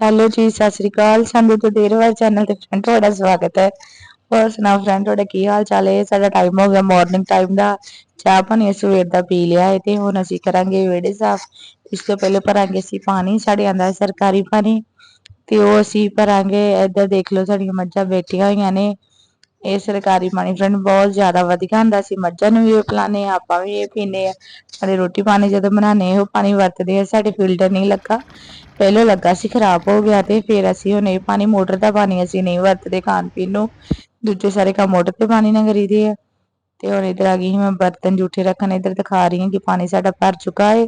Hello ਜੀ, ਸਤਿ ਸ੍ਰੀ ਅਕਾਲ। ਸੰਧੂ ਤੋਂ ਦੇਰ ਚੈਨਲ ਤੇ ਫਰੈਂਡ ਤੁਹਾਡਾ ਸਵਾਗਤ ਹੈ। ਹੋਰ ਸੁਣਾਓ ਫਰੈਂਡ ਤੁਹਾਡਾ ਕੀ ਹਾਲ ਚਾਲ ਹੈ? ਸਾਡਾ ਟਾਈਮ ਹੋ ਗਿਆ ਮਾਰਨਿੰਗ ਟਾਈਮ ਦਾ। ਚਾਹ ਪਾਣੀ ਸਵੇਰ ਦਾ ਪੀ ਲਿਆ ਹੈ ਤੇ ਹੁਣ ਅਸੀਂ ਕਰਾਂਗੇ ਵਿਹੜੇ ਸਾਫ਼। ਇਸ ਤੋਂ ਪਹਿਲੇ ਭਰਾਂਗੇ ਅਸੀਂ ਪਾਣੀ, ਸਾਡੇ ਆਂਦਾ ਸਰਕਾਰੀ ਪਾਣੀ। ਤੇ ਉਹ ਅਸੀਂ ਭਰਾਂਗੇ, ਇੱਧਰ ਦੇਖ ਲਓ ਸਾਡੀਆਂ ਮੱਝਾਂ ਬੈਠੀਆਂ ਹੋਈਆਂ ਨੇ। ਇਹ ਸਰਕਾਰੀ ਪਾਣੀ ਫਰੈਂਡ ਬਹੁਤ ਜ਼ਿਆਦਾ ਵਧੀਆ ਹੁੰਦਾ ਸੀ। ਮੱਝਾਂ ਨੂੰ ਵੀ ਇਹ ਪਿਲਾਣੇ ਆ ਆਪਾਂ ਵੀ ਇਹ ਪੀਂਦੇ ਆ ਸਾਡੇ ਰੋਟੀ ਪਾਣੀ ਜਦੋਂ ਬਣਾਉਂਦੇ ਉਹ ਪਾਣੀ ਵਰਤਦੇ ਆ ਸਾਡੇ ਫਿਲਟਰ ਨਹੀਂ ਲੱਗਾ। ਪਹਿਲਾਂ ਲੱਗਾ ਸੀ, ਖਰਾਬ ਹੋ ਗਿਆ ਤੇ ਫਿਰ ਅਸੀਂ ਹੁਣ ਇਹ ਪਾਣੀ ਮੋਟਰ ਦਾ ਪਾਣੀ ਅਸੀਂ ਨਹੀਂ ਵਰਤਦੇ ਖਾਣ ਪੀਣ ਨੂੰ। ਦੂਜੇ ਸਾਰੇ ਕੰਮ ਮੋਟਰ ਤੇ ਪਾਣੀ ਨਾਲ ਕਰੀਦੇ ਆ। ਤੇ ਹੁਣ ਇਧਰ ਆ ਗਈ ਮੈਂ ਬਰਤਨ ਜੂਠੇ ਰੱਖਣ ਇਧਰ ਦਿਖਾ ਰਹੀ ਹਾਂ ਕਿ ਪਾਣੀ ਸਾਡਾ ਭਰ ਚੁੱਕਾ ਹੈ।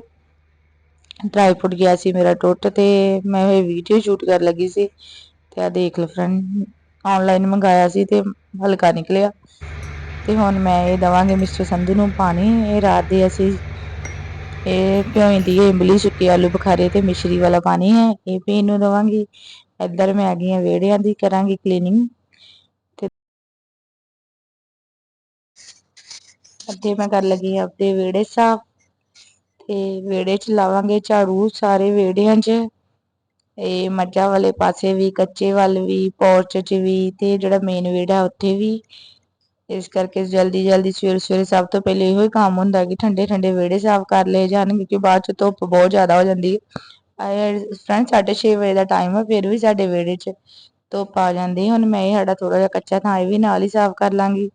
ਡਰਾਈ ਫੁੱਟ ਗਿਆ ਸੀ ਮੇਰਾ ਟੁੱਟ ਤੇ ਮੈਂ ਇਹ ਵੀਡੀਓ ਸ਼ੂਟ ਕਰਨ ਲੱਗੀ ਸੀ। ਤੇ ਆ ਦੇਖ ਲਓ ਫਰੈਂਡ ਆਨਲਾਈਨ ਮੰਗਾਇਆ ਸੀ ਤੇ ਹਲਕਾ ਨਿਕਲਿਆ ਤੇ ਹੁਣ ਮੈਂ ਇਹ ਦਵਾਂਗੇ ਮਿਸਟਰ ਸੰਧੂ ਨੂੰ ਪਾਣੀ। ਇਹ ਰਾਤ ਦੇ ਅਸੀਂ ਇਹ ਭਿਉਂਦੀ ਦੀ ਇਮਲੀ ਸੁੱਕੀ ਆਲੂ ਬੁਖਾਰੇ ਤੇ ਮਿਸ਼ਰੀ ਵਾਲਾ ਪਾਣੀ ਹੈ, ਇਹ ਵੀ ਇਹਨੂੰ ਦਵਾਂਗੀ। ਇੱਧਰ ਮੈਂ ਆ ਗਈ ਹਾਂ ਵਿਹੜਿਆਂ ਦੀ, ਕਰਾਂਗੀ ਕਲੀਨਿੰਗ ਤੇ ਅੱਗੇ ਮੈਂ ਕਰ ਲੱਗੀ ਹਾਂ ਆਪਦੇ ਵਿਹੜੇ ਸਾਫ਼ ਤੇ ਵਿਹੜੇ 'ਚ ਲਾਵਾਂਗੇ ਝਾੜੂ ਸਾਰੇ ਵਿਹੜਿਆਂ 'ਚ। ਇਹ ਮੱਝਾਂ ਵਾਲੇ ਪਾਸੇ ਵੀ, ਕੱਚੇ ਵੱਲ ਵੀ ਪੋਰਚ 'ਚ ਵੀ ਤੇ ਜਿਹੜਾ ਮੇਨ ਵਿਹੜਾ ਉੱਥੇ ਵੀ। ਇਸ ਕਰਕੇ ਜਲਦੀ ਜਲਦੀ ਸਵੇਰੇ ਸਵੇਰੇ ਸਭ ਤੋਂ ਪਹਿਲੇ ਇਹੋ ਹੀ ਕੰਮ ਹੁੰਦਾ ਕਿ ਠੰਡੇ ਠੰਡੇ ਵਿਹੜੇ ਸਾਫ਼ ਕਰ ਲਏ ਜਾਣ ਕਿਉਂਕਿ ਬਾਅਦ 'ਚ ਧੁੱਪ ਬਹੁਤ ਜ਼ਿਆਦਾ ਹੋ ਜਾਂਦੀ ਹੈ। ਫਰੈਂਡ 6:30 ਵਜੇ ਦਾ ਟਾਈਮ ਹੈ ਫਿਰ ਵੀ ਸਾਡੇ ਵਿਹੜੇ 'ਚ ਧੁੱਪ ਆ ਜਾਂਦੀ ਹੁਣ ਮੈਂ ਇਹ ਸਾਡਾ ਥੋੜਾ ਜਿਹਾ ਕੱਚਾ ਥਾਂ ਇਹ ਵੀ ਨਾਲ ਹੀ ਸਾਫ਼ ਕਰ ਲਾਂਗੀ।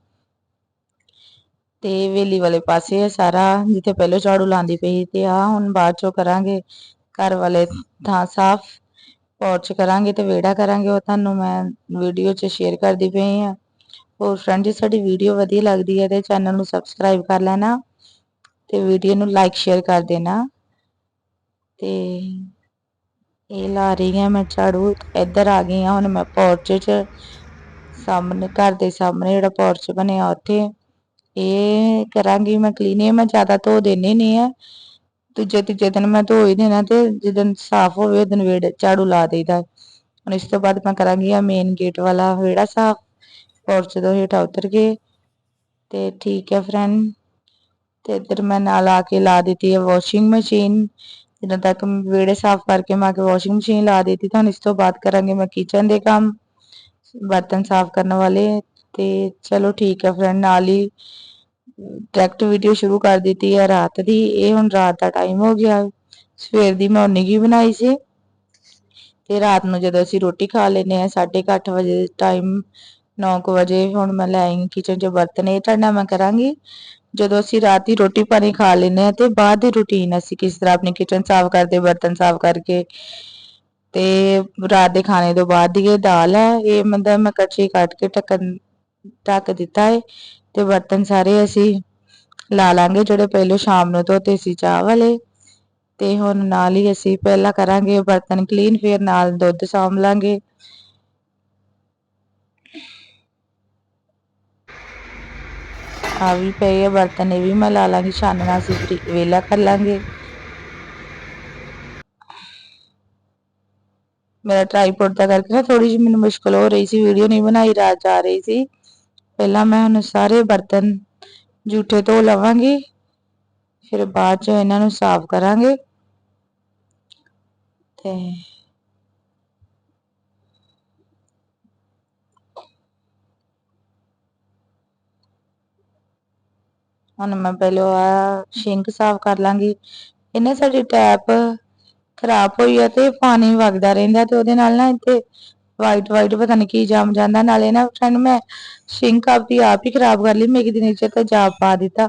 ਤੇ ਵੇਲੀ ਵਾਲੇ ਪਾਸੇ ਹੈ ਸਾਰਾ, ਜਿੱਥੇ ਪਹਿਲਾਂ ਝਾੜੂ ਲਾਉਂਦੀ ਪਈ ਤੇ ਆ ਹੁਣ ਬਾਅਦ ਚੋਂ ਕਰਾਂਗੇ। ਘਰ ਵਾਲੇ ਥਾਂ ਸਾਫ਼ ਪੋਰਚ ਕਰਾਂਗੇ ਤੇ ਵਿਹੜਾ ਕਰਾਂਗੇ, ਉਹ ਤੁਹਾਨੂੰ ਮੈਂ ਵੀਡੀਓ 'ਚ ਸ਼ੇਅਰ ਕਰਦੀ ਪਈ ਆ ਹੋਰ ਫਰੈਂਡ ਜੇ ਸਾਡੀ ਵੀਡੀਓ ਵਧੀਆ ਲੱਗਦੀ ਹੈ ਤੇ ਚੈਨਲ ਨੂੰ ਸਬਸਕ੍ਰਾਈਬ ਕਰ ਲੈਣਾ ਤੇ ਵੀਡੀਓ ਨੂੰ ਲਾਈਕ ਸ਼ੇਅਰ ਕਰ ਦੇਣਾ। ਤੇ ਇਹ ਲਾ ਰਹੀ ਹਾਂ ਮੈਂ ਝਾੜੂ, ਇੱਧਰ ਆ ਗਈ ਆ ਹੁਣ ਮੈਂ ਪੋਰਚ 'ਚ ਸਾਹਮਣੇ, ਘਰ ਦੇ ਸਾਹਮਣੇ ਜਿਹੜਾ ਪੋਰਚ ਬਣਿਆ ਉੱਥੇ। ਇਹ ਕਰਾਂਗੀ ਮੈਂ ਕਲੀਨ ਮੈਂ ਜ਼ਿਆਦਾ ਧੋ ਦੇਣੀ ਨਹੀਂ ਆ ਦੂਜੇ ਤੀਜੇ ਦਿਨ ਮੈਂ ਧੋ ਹੀ ਦੇਣਾ ਤੇ ਜਦੋਂ ਸਾਫ਼ ਹੋਵੇ ਉਹ ਦਿਨ ਝਾੜੂ ਲਾ ਦੇਈਦਾ। ਹੁਣ ਇਸ ਤੋਂ ਬਾਅਦ ਮੈਂ ਕਰਾਂਗੀ ਆ ਮੇਨ ਗੇਟ ਵਾਲਾ ਵਿਹੜਾ ਸਾਫ਼ ਪੋਰਚ ਤੋਂ ਹੇਠਾਂ ਉਤਰ ਕੇ ਤੇ ਠੀਕ ਹੈ ਫਰੈਂਡ ਤੇ ਇੱਧਰ ਮੈਂ ਨਾਲ ਆ ਕੇ ਲਾ ਦਿੱਤੀ ਹੈ ਵਾਸ਼ਿੰਗ ਮਸ਼ੀਨ ਜਦੋਂ ਤੱਕ ਵਿਹੜੇ ਸਾਫ਼ ਕਰਕੇ ਮੈਂ ਆ ਕੇ ਵਾਸ਼ਿੰਗ ਮਸ਼ੀਨ ਲਾ ਦਿੱਤੀ, ਤਾਂ ਇਸ ਤੋਂ ਬਾਅਦ ਕਰਾਂਗੇ ਮੈਂ ਕਿਚਨ ਦੇ ਕੰਮ, ਬਰਤਨ ਸਾਫ਼ ਕਰਨ ਵਾਲੇ ਤੇ ਚਲੋ ਠੀਕ ਹੈ ਫਰੈਂਡ ਨਾਲ ਹੀ ਡਾਇਰੈਕਟ ਵੀਡੀਓ ਸ਼ੁਰੂ ਕਰ ਦਿੱਤੀ ਹੈ ਰਾਤ ਦੀ, ਇਹ ਹੁਣ ਰਾਤ ਦਾ ਟਾਈਮ ਹੋ ਗਿਆ ਸਵੇਰ ਦੀ ਮੈਂ ਉਨੀ ਬਣਾਈ ਸੀ। ਤੇ ਰਾਤ ਨੂੰ ਜਦੋਂ ਅਸੀਂ ਰੋਟੀ ਖਾ ਲੈਨੇ ਆ 8:30 ਵਜੇ ਟਾਈਮ 9 ਵਜੇ ਹੁਣ ਮੈਂ ਲੈ ਆਈ ਕਿਚਨ 'ਚ ਬਰਤਨ, ਇਹ ਤੁਹਾਡਾ ਮੈਂ ਕਰਾਂਗੀ। ਜਦੋਂ ਅਸੀਂ ਰਾਤ ਦੀ ਰੋਟੀ ਪਾਣੀ ਖਾ ਲੈਨੇ ਆ ਤੇ ਬਾਅਦ ਦੀ ਰੁਟੀਨ ਅਸੀਂ ਕਿਸ ਤਰ੍ਹਾਂ ਆਪਣੀ ਕਿਚਨ ਸਾਫ਼ ਕਰਦੇ, ਬਰਤਨ ਸਾਫ਼ ਕਰਕੇ। ਤੇ ਰਾਤ ਦੇ ਖਾਣੇ ਤੋਂ ਬਾਅਦ ਦੀ ਇਹ ਦਾਲ ਹੈ, ਇਹ ਮਤਲਬ ਮੈਂ ਕੱਚੀ ਕੱਟ ਕੇ ਢੱਕਣ ਢੱਕ ਦਿੱਤਾ ਹੈ ਤੇ ਬਰਤਨ ਸਾਰੇ ਅਸੀਂ ਲਾ ਲਾਂਗੇ ਜਿਹੜੇ ਪਹਿਲਾਂ ਸ਼ਾਮ ਨੂੰ ਧੋਤੇ ਸੀ ਚਾਹ ਵਾਲੇ ਤੇ ਹੁਣ ਨਾਲ ਹੀ ਅਸੀਂ ਪਹਿਲਾਂ ਕਰਾਂਗੇ ਬਰਤਨ ਕਲੀਨ ਫਿਰ ਨਾਲ ਦੁੱਧ ਸਾਂਭ ਲਾਂਗੇ। ਆ ਵੀ ਪਏ ਆ ਬਰਤਨ, ਇਹ ਵੀ ਮੈਂ ਲਾ ਲਾਂਗੀ ਛਾਨਣਾ ਅਸੀਂ ਵੇਲਾ ਕਰ ਲਾਂਗੇ। ਮੇਰਾ ਟ੍ਰਾਈਪੋਡ ਦਾ ਕਰਕੇ ਨਾ ਥੋੜੀ ਜਿਹੀ ਮੈਨੂੰ ਮੁਸ਼ਕਲ ਹੋ ਰਹੀ ਸੀ ਵੀਡੀਓ ਨਹੀਂ ਬਣਾਈ, ਰਾਤ ਜਾ ਰਹੀ ਸੀ। ਪਹਿਲਾਂ ਮੈਂ ਹੁਣ ਸਾਰੇ ਬਰਤਨ ਜੂਠੇ ਧੋ ਲਵਾਂਗੀ, ਫਿਰ ਬਾਅਦ ਚ ਇਹਨਾਂ ਨੂੰ ਸਾਫ਼ ਕਰਾਂਗੇ ਤੇ ਹੁਣ ਮੈਂ ਪਹਿਲਾਂ ਆ ਸ਼ਿੰਕ ਸਾਫ਼ ਕਰ ਲਾਂਗੀ। ਇਹਨੇ ਸਾਡੀ ਟੈਪ ਖਰਾਬ ਹੋਈ ਆ ਤੇ ਪਾਣੀ ਵਗਦਾ ਰਹਿੰਦਾ ਤੇ ਉਹਦੇ ਨਾਲ ਨਾ ਇੱਥੇ ਵਾਈਟ ਵਾਈਟ ਪਤਾ ਨਹੀਂ ਕੀ ਜੰਮ ਜਾਂਦਾ। ਨਾਲੇ ਨਾ ਫਰੈਂਡ ਮੈਂ ਸ਼ਿੰਕ ਆਪਦੀ ਆਪ ਹੀ ਖਰਾਬ ਕਰ ਲਈ। ਮੇਰੀ ਦਿਨ ਚ ਤਾਂ ਜਾਪ ਪਾ ਦਿੱਤਾ।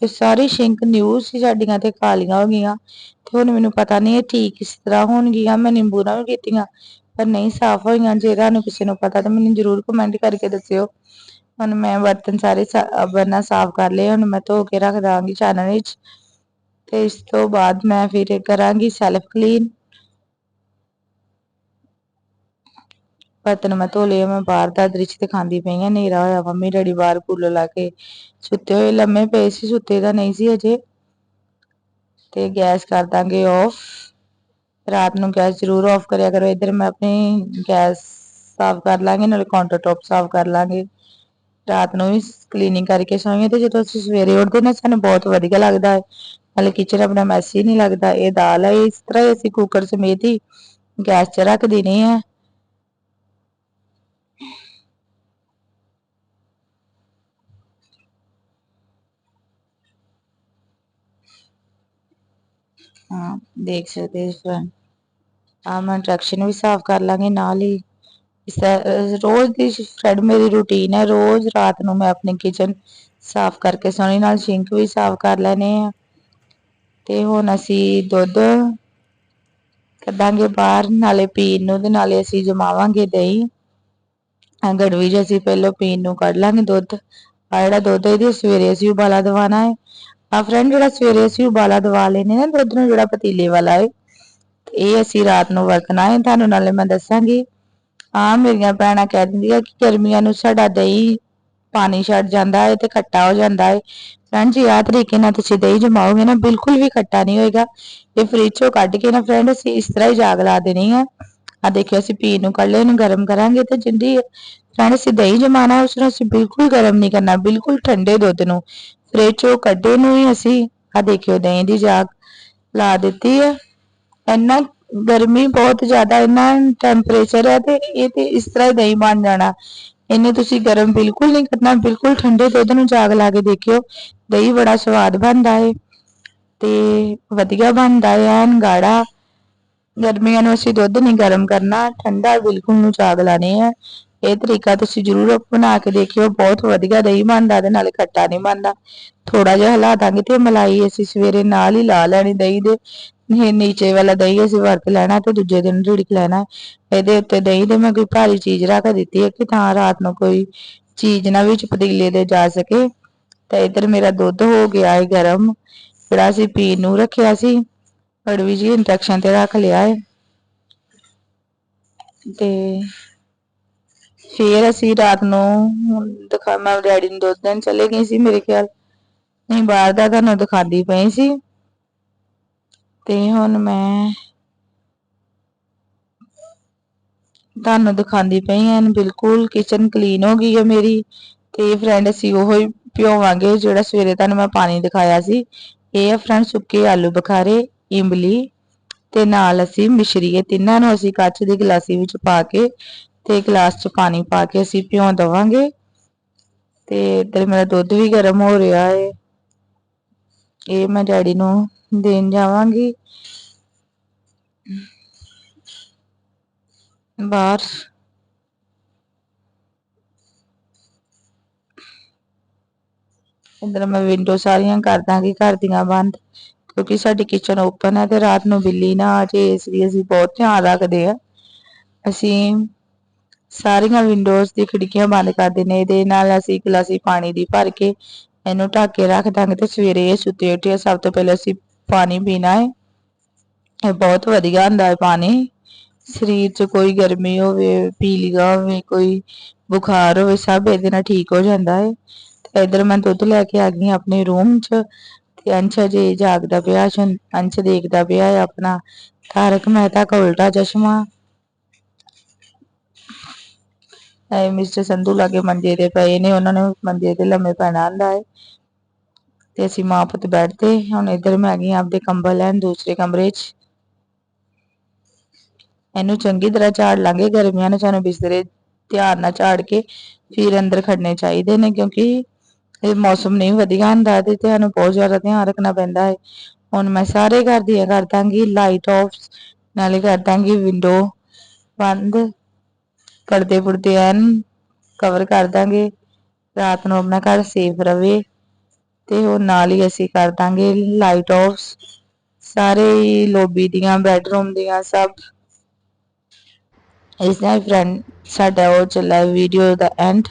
ਤੇ ਸਾਰੀ ਸ਼ਿੰਕ ਨਿਊ ਸੀ ਸਾਡੀਆਂ ਤੇ ਕਾਲੀਆਂ ਹੋ ਗਈਆਂ। ਤੇ ਹੁਣ ਮੈਨੂੰ ਪਤਾ ਨਹੀਂ ਇਹ ਠੀਕ ਕਿਸ ਤਰ੍ਹਾਂ ਹੋਣਗੀਆਂ। ਮੈਂ ਨਿੰਬੂ ਨਾਲ ਵੀ ਕੀਤੀਆਂ, ਪਰ ਨਹੀਂ ਸਾਫ਼ ਹੋਈਆਂ। ਜੇ ਤੁਹਾਨੂੰ ਕਿਸੇ ਨੂੰ ਪਤਾ ਤਾਂ ਮੈਨੂੰ ਜ਼ਰੂਰ ਕਮੈਂਟ ਕਰਕੇ ਦੱਸਿਓ। ਹੁਣ ਮੈਂ ਬਰਤਨ ਸਾਰੇ ਬਰਨਾ ਸਾਫ਼ ਕਰ ਲਏ। ਹੁਣ ਮੈਂ ਧੋ ਕੇ ਰੱਖ ਦਾਂਗੀ ਚਾਨਣ ਵਿੱਚ। ਤੇ ਇਸ ਤੋਂ ਬਾਅਦ ਮੈਂ ਫਿਰ ਕਰਾਂਗੀ ਸੈਲਫ ਕਲੀਨ ਬਰਤਨ ਮੈਂ ਧੋ ਲਿਆ ਮੈਂ ਬਾਹਰ ਦਾ ਦ੍ਰਿਸ਼ ਦਿਖਾਉਂਦੀ ਪਈ ਆ, ਹਨੇਰਾ ਹੋਇਆ ਮੰਮੀ ਡੈਡੀ ਬਾਹਰ ਕੂਲਰ ਲਾ ਕੇ ਸੁੱਤੇ ਹੋਏ, ਲੰਮੇ ਪਏ ਸੀ, ਸੁੱਤੇ ਤਾਂ ਨਹੀਂ ਸੀ ਅਜੇ ਤੇ ਗੈਸ ਕਰ ਦਾਂਗੇ ਆਫ ਰਾਤ ਨੂੰ ਗੈਸ ਜ਼ਰੂਰ ਆਫ ਕਰਿਆ ਕਰੋ, ਇੱਧਰ ਮੈਂ ਆਪਣੀ ਗੈਸ ਸਾਫ਼ ਕਰ ਲਾਂਗੇ, ਨਾਲੇ ਕਾਊਂਟਰ ਟੌਪ ਸਾਫ਼ ਕਰ ਲਾਂਗੇ। ਰਾਤ ਨੂੰ ਵੀ ਕਲੀਨਿੰਗ ਕਰਕੇ ਸੌਂਗੇ ਤੇ ਜਦੋਂ ਅਸੀਂ ਸਵੇਰੇ ਉੱਠਦੇ ਨਾ, ਸਾਨੂੰ ਬਹੁਤ ਵਧੀਆ ਲੱਗਦਾ ਹੈ। ਨਾਲੇ ਕਿਚਨ ਆਪਣਾ ਮੈਸੀ ਨਹੀਂ ਲੱਗਦਾ, ਇਹ ਦਾਲ ਹੈ, ਇਸ ਤਰ੍ਹਾਂ ਅਸੀਂ ਕੁੱਕਰ ਸਮੇਤ ਹੀ ਗੈਸ 'ਚ ਰੱਖ ਦੇਣੀ ਹੈ ਹਾਂ, ਦੇਖ ਸਕਦੇ ਹੋ ਆ ਮੈਂ ਇੰਟਰੈਕਸ਼ਨ ਵੀ ਸਾਫ਼ ਕਰ ਲਾਂਗੇ ਨਾਲ ਹੀ। ਰੋਜ਼ ਦੀ ਫਰੈਂਡ ਮੇਰੀ ਰੂਟੀਨ ਹੈ, ਰੋਜ਼ ਰਾਤ ਨੂੰ ਮੈਂ ਆਪਣੀ ਕਿਚਨ ਸਾਫ਼ ਕਰਕੇ ਸੋਹਣੀ ਨਾਲ ਸਿੰਕ ਵੀ ਸਾਫ਼ ਕਰ ਲੈਨੇ ਆ ਤੇ ਹੁਣ ਅਸੀਂ ਦੁੱਧ ਕੱਢਾਂਗੇ ਬਾਹਰ, ਨਾਲੇ ਪੀਣ ਨੂੰ ਤੇ ਨਾਲੇ ਅਸੀਂ ਜਮਾਵਾਂਗੇ ਦਹੀਂ। ਆ ਗੜਵੀ ਜਿ ਅਸੀਂ ਪਹਿਲਾਂ ਪੀਣ ਨੂੰ ਕੱਢ ਲਾਂਗੇ ਦੁੱਧ। ਆ ਜਿਹੜਾ ਦੁੱਧ ਇਹਦੀ ਸਵੇਰੇ ਅਸੀਂ ਉਬਾਲਾ ਦਵਾਣਾ ਹੈ। ਆ ਫਰੈਂਡ ਜਿਹੜਾ ਸਵੇਰੇ ਅਸੀਂ ਉਬਾਲਾ ਦਵਾ ਲੈਨੇ ਨਾ ਦੁੱਧ ਨੂੰ ਜਿਹੜਾ ਪਤੀਲੇ ਵਾਲਾ ਹੈ ਇਹ ਅਸੀਂ ਰਾਤ ਨੂੰ ਵਰਤਣਾ ਹੈ। ਤੁਹਾਨੂੰ ਨਾਲੇ ਮੈਂ ਦੱਸਾਂਗੀ ਆ ਮੇਰੀਆਂ ਭੈਣਾਂ ਕਹਿ ਦਿੰਦੀਆਂ ਕਿ ਗਰਮੀਆਂ ਨੂੰ ਸਾਡਾ ਦਹੀਂ ਪਾਣੀ ਛੱਡ ਜਾਂਦਾ ਹੈ ਤੇ ਖੱਟਾ ਹੋ ਜਾਂਦਾ ਹੈ। ਫਰੈਂਡ ਜੀ ਆ ਤਰੀਕੇ ਨਾਲ ਤੁਸੀਂ ਦਹੀਂ ਜਮਾਓਗੇ ਨਾ, ਬਿਲਕੁਲ ਵੀ ਖੱਟਾ ਨਹੀਂ ਹੋਏਗਾ। ਇਹ ਫ੍ਰਿਜ ਚੋਂ ਕੱਢ ਕੇ ਨਾ ਫਰੈਂਡ ਅਸੀਂ ਇਸ ਤਰ੍ਹਾਂ ਹੀ ਜਾਗ ਲਾ ਦੇਣੀ ਹੈ। ਆ ਦੇਖਿਓ, ਅਸੀਂ ਪੀਣ ਨੂੰ ਕੱਢ ਲਿਆ, ਇਹਨੂੰ ਗਰਮ ਕਰਾਂਗੇ ਤੇ ਜਿੰਦੀ ਫਰੈਂਡ ਅਸੀਂ ਦਹੀਂ ਜਮਾਣਾ ਉਸ ਨੂੰ ਅਸੀਂ ਬਿਲਕੁਲ ਗਰਮ ਨਹੀਂ ਕਰਨਾ, ਬਿਲਕੁਲ ਠੰਡੇ ਦੁੱਧ ਨੂੰ। ਫ੍ਰਿਜ ਕੱਢੇ ਨੂੰ ਹੀ ਅਸੀਂ। ਆ ਦੇਖਿਓ, ਦਹੀਂ ਦੀ ਜਾਗ ਲਾ ਦਿੱਤੀ ਹੈ ਇੰਨਾ ਗਰਮੀ ਬਹੁਤ ਜ਼ਿਆਦਾ, ਇੰਨਾ ਟੈਂਪਰੇਚਰ ਹੈ ਤੇ ਇਹ ਤੇ ਇਸ ਤਰ੍ਹਾਂ ਹੀ ਦਹੀਂ ਬਣ ਜਾਣਾ। ਇਹਨੇ ਤੁਸੀਂ ਗਰਮ ਬਿਲਕੁਲ ਨਹੀਂ ਕਰਨਾ, ਬਿਲਕੁਲ ਠੰਡੇ ਦੁੱਧ ਨੂੰ ਜਾਗ ਲਾ ਕੇ ਦੇਖਿਓ। ਦਹੀਂ ਬੜਾ ਸਵਾਦ ਬਣਦਾ ਹੈ ਤੇ ਵਧੀਆ ਬਣਦਾ ਹੈ ਐਨ ਗਾੜਾ। ਗਰਮੀਆਂ ਨੂੰ ਅਸੀਂ ਦੁੱਧ ਨਹੀਂ ਗਰਮ ਕਰਨਾ, ਠੰਡਾ ਬਿਲਕੁਲ ਨੂੰ ਜਾਗ ਲਾਣੇ ਆ। ਇਹ ਤਰੀਕਾ ਤੁਸੀਂ ਜ਼ਰੂਰ ਬਣਾ ਕੇ ਦੇਖਿਓ, ਬਹੁਤ ਵਧੀਆ ਦਹੀਂ ਬਣਦਾ ਤੇ ਨਾਲੇ ਖੱਟਾ ਨਹੀਂ ਬਣਦਾ। ਥੋੜਾ ਜਿਹਾ ਹਿਲਾ ਦਾਂਗੇ ਤੇ ਮਲਾਈ ਅਸੀਂ ਸਵੇਰੇ ਨਾਲ ਹੀ ਲਾ ਲੈਣੀ ਦਹੀਂ ਦੇ। ਨੀਚੇ ਵਾਲਾ ਦਹੀਂ ਅਸੀਂ ਵਰਤ ਲੈਣਾ ਤੇ ਦੂਜੇ ਦਿਨ ਝਿੜਕ ਲੈਣਾ। ਇਹਦੇ ਉੱਤੇ ਦਹੀਂ ਦੇ ਮੈਂ ਕੋਈ ਭਾਰੀ ਚੀਜ਼ ਰੱਖ ਦਿੱਤੀ ਹੈ ਕਿ ਤਾਂ ਰਾਤ ਨੂੰ ਕੋਈ ਚੀਜ਼ ਨਾ ਵਿੱਚ ਪਤੀਲੇ ਦੇ ਜਾ ਸਕੇ। ਤੇ ਇਧਰ ਮੇਰਾ ਦੁੱਧ ਹੋ ਗਿਆ ਹੈ ਗਰਮ, ਜਿਹੜਾ ਅਸੀਂ ਪੀਣ ਨੂੰ ਰੱਖਿਆ ਸੀ। ਕੜਵੀ ਜੀ ਇੰਡਕਸ਼ਨ ਤੇ ਰੱਖ ਲਿਆ ਹੈ। ਤੇ ਫੇਰ ਅਸੀਂ ਰਾਤ ਨੂੰ ਦਿਖਾ, ਮੈਂ ਡੈਡੀ ਨੂੰ ਦੁੱਧ ਦੇਣ ਚਲੇ ਗਈ ਸੀ ਮੇਰੇ ਖਿਆਲ। ਨਹੀਂ, ਬਾਹਰ ਦਾ ਤੁਹਾਨੂੰ ਦਿਖਾਦੀ ਪਈ ਸੀ। ਤੇ ਹੁਣ ਮੈਂ ਤੁਹਾਨੂੰ ਦਿਖਾਉਂਦੀ ਪਈ ਐ ਬਿਲਕੁਲ ਕਿਚਨ ਕਲੀਨ ਹੋ ਗਈ ਹੈ ਮੇਰੀ। ਤੇ ਫਰੈਂਡ ਅਸੀਂ ਉਹ ਹੀ ਪਿਓਵਾਂਗੇ ਜਿਹੜਾ ਸਵੇਰੇ ਤੁਹਾਨੂੰ ਮੈਂ ਪਾਣੀ ਦਿਖਾਇਆ ਸੀ। ਇਹ ਹੈ ਫਰੈਂਡ ਸੁੱਕੇ ਆਲੂ ਬਖਾਰੇ, ਇਮਲੀ ਤੇ ਨਾਲ ਅਸੀਂ ਮਿਸ਼ਰੀ ਇਹ ਤਿੰਨਾਂ ਨੂੰ ਅਸੀਂ ਕੱਚ ਦੀ ਗਲਾਸੀ ਵਿੱਚ ਪਾ ਕੇ ਤੇ ਗਲਾਸ 'ਚ ਪਾਣੀ ਪਾ ਕੇ ਅਸੀਂ ਪਿਓ ਦਵਾਂਗੇ। ਤੇ ਇੱਧਰ ਮੇਰਾ ਦੁੱਧ ਵੀ ਗਰਮ ਹੋ ਰਿਹਾ ਹੈ ਇਹ ਮੈਂ ਡੈਡੀ ਨੂੰ ਦੇਣ ਜਾਵਾਂਗੀ। ਬਾਹਰ। ਇਧਰ ਮੈਂ ਵਿੰਡੋ ਸਾਰੀਆਂ ਕਰ ਦਾਂਗੀ, ਘਰ ਦੀਆਂ ਬੰਦ। ਕਿਉਂਕਿ ਸਾਡੀ ਕਿਚਨ ਓਪਨ ਹੈ ਤੇ ਰਾਤ ਨੂੰ ਬਿੱਲੀ ਨਾ ਆ ਜੇ, ਇਸ ਲਈ ਅਸੀਂ ਬਹੁਤ ਧਿਆਨ ਰੱਖਦੇ ਆ ਅਸੀਂ ਸਾਰੀਆਂ ਵਿੰਡੋਜ਼ ਦੀ ਖਿੜਕੀਆਂ ਬੰਦ ਕਰ ਦਿੰਨੇ ਇਹਦੇ ਨਾਲ ਅਸੀਂ ਗਲਾਸੀ ਪਾਣੀ ਦੀ ਭਰ ਕੇ ਇਹਨੂੰ ਢੱਕ ਕੇ ਰੱਖ ਦਾਂਗੇ ਤੇ ਸਵੇਰੇ ਇਹ ਸੁੱਤੇ ਉੱਠੇ ਸਭ ਤੋਂ ਪਹਿਲਾਂ ਅਸੀਂ ਪਾਣੀ ਪੀਣਾ ਹੈ। ਇਹ ਬਹੁਤ ਵਧੀਆ ਹੁੰਦਾ ਹੈ ਪਾਣੀ। ਸਰੀਰ 'ਚ ਕੋਈ ਗਰਮੀ ਹੋਵੇ ਪੀ ਹੋਵੇ, ਕੋਈ ਬੁਖਾਰ ਹੋਵੇ, ਸਭ ਇਹਦੇ ਨਾਲ ਠੀਕ ਹੋ ਜਾਂਦਾ ਹੈ। ਤੇ ਇਧਰ ਮੈਂ ਦੁੱਧ ਲੈ ਕੇ ਆ ਗਈ ਆਪਣੇ ਰੂਮ 'ਚ ਤੇ ਅੰਸ਼ ਜੇ ਜਾਗਦਾ ਪਿਆ ਅੰਸ਼ ਦੇਖਦਾ ਪਿਆ ਹੈ ਆਪਣਾ। ਤਾਰਕ ਮਹਿਤਾ ਦਾ ਉਲਟਾ ਚਸ਼ਮਾ। ਮਿਸਟਰ ਸੰਧੂ ਲਾਗੇ ਮੰਜੇ ਦੇ ਪਏ ਨੇ, ਉਹਨਾਂ ਨੇ ਮੰਜੇ ਤੇ ਲੰਮੇ ਪੈਣਾ ਆਂਦਾ ਹੈ ਤੇ ਅਸੀਂ ਮਾਂ ਪੁੱਤ ਬੈਠਦੇ, ਹੁਣ ਇੱਧਰ ਮੈਂ ਆ ਗਈ ਆਪਦੇ ਕੰਬਲ ਲੈਣ ਦੂਸਰੇ ਕਮਰੇ 'ਚ। ਇਹਨੂੰ ਚੰਗੀ ਤਰ੍ਹਾਂ ਝਾੜ ਲਾਂਗੇ, ਗਰਮੀਆਂ ਨੂੰ ਸਾਨੂੰ ਬਿਸਤਰੇ ਧਿਆਨ ਨਾਲ ਝਾੜ ਕੇ ਫਿਰ ਅੰਦਰ ਖੜਨੇ ਚਾਹੀਦੇ ਨੇ, ਕਿਉਂਕਿ ਇਹ ਮੌਸਮ ਨਹੀਂ ਵਧੀਆ ਹੁੰਦਾ ਤੇ ਤੁਹਾਨੂੰ ਬਹੁਤ ਜ਼ਿਆਦਾ ਧਿਆਨ ਰੱਖਣਾ ਪੈਂਦਾ ਹੈ ਹੁਣ ਮੈਂ ਸਾਰੇ ਘਰ ਦੀਆਂ ਕਰ ਦਾਂਗੀ ਲਾਈਟ ਆਫ ਨਾਲੇ ਕਰ ਦਾਂਗੀ ਵਿੰਡੋ ਬੰਦ। ਪਰਦੇ ਪੁਰਦੇ ਐਨ ਕਵਰ ਕਰ ਦਾਂਗੇ। ਰਾਤ ਨੂੰ ਆਪਣਾ ਘਰ ਸੇਫ ਰਵੇ ਤੇ ਉਹ ਨਾਲ ਹੀ ਅਸੀਂ ਕਰ ਦਾਂਗੇ ਲਾਈਟ ਆਫ ਸਾਰੇ ਹੀ ਲੋਬੀ ਦੀਆਂ ਬੈਡਰੂਮ ਦੀਆਂ ਸਭ। ਇਸ ਨਾਲ ਫਰੈਂਡ ਸਾਡਾ ਉਹ ਚੱਲਾ ਵੀਡੀਓ ਦਾ ਐਂਡ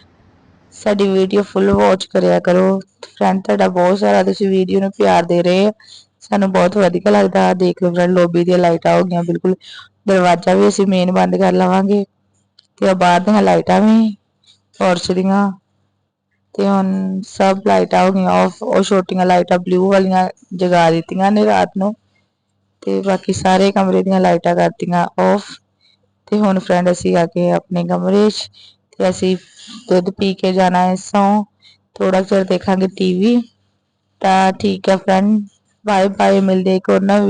ਸਾਡੀ ਵੀਡੀਓ ਫੁੱਲ ਵਾਚ ਕਰਿਆ ਕਰੋ। ਫਰੈਂਡ ਤੁਹਾਡਾ ਬਹੁਤ ਸਾਰਾ, ਤੁਸੀਂ ਵੀਡੀਓ ਨੂੰ ਪਿਆਰ ਦੇ ਰਹੇ ਆ ਸਾਨੂੰ ਬਹੁਤ ਵਧੀਆ ਲੱਗਦਾ। ਦੇਖ ਲਓ ਫਰੈਂਡ ਲੋਬੀ ਦੀਆਂ ਲਾਈਟਾਂ ਹੋ ਗਈਆਂ, ਬਿਲਕੁਲ। ਦਰਵਾਜ਼ਾ ਵੀ ਅਸੀਂ ਮੇਨ ਬੰਦ ਕਰ ਲਵਾਂਗੇ। ਤੇ ਬਾਹਰ ਦੀਆਂ ਲਾਈਟਾਂ ਵੀ ਪੋਰਚ ਦੀਆਂ ਤੇ ਹੁਣ ਸਭ ਲਾਈਟਾਂ ਹੋ ਗਈਆਂ ਆਫ ਉਹ ਛੋਟੀਆਂ ਲਾਈਟਾਂ ਬਲੂ ਵਾਲੀਆਂ ਜਗਾ ਦਿੱਤੀਆਂ ਨੇ ਰਾਤ ਨੂੰ ਤੇ ਬਾਕੀ ਸਾਰੇ ਕਮਰੇ ਦੀਆਂ ਲਾਈਟਾਂ ਕਰਤੀਆਂ ਆਫ ਤੇ ਹੁਣ ਫਰੈਂਡ ਅਸੀਂ ਆ ਕੇ ਆਪਣੇ ਕਮਰੇ 'ਚ ਤੇ ਅਸੀਂ ਦੁੱਧ ਪੀ ਕੇ ਜਾਣਾ ਹੈ ਸੌ ਥੋੜਾ ਚਿਰ ਦੇਖਾਂਗੇ ਟੀਵੀ ਤਾਂ ਠੀਕ ਹੈ ਫਰੈਂਡ ਬਾਏ ਬਾਏ ਮਿਲਦੇ ਇੱਕ ਹੋਰ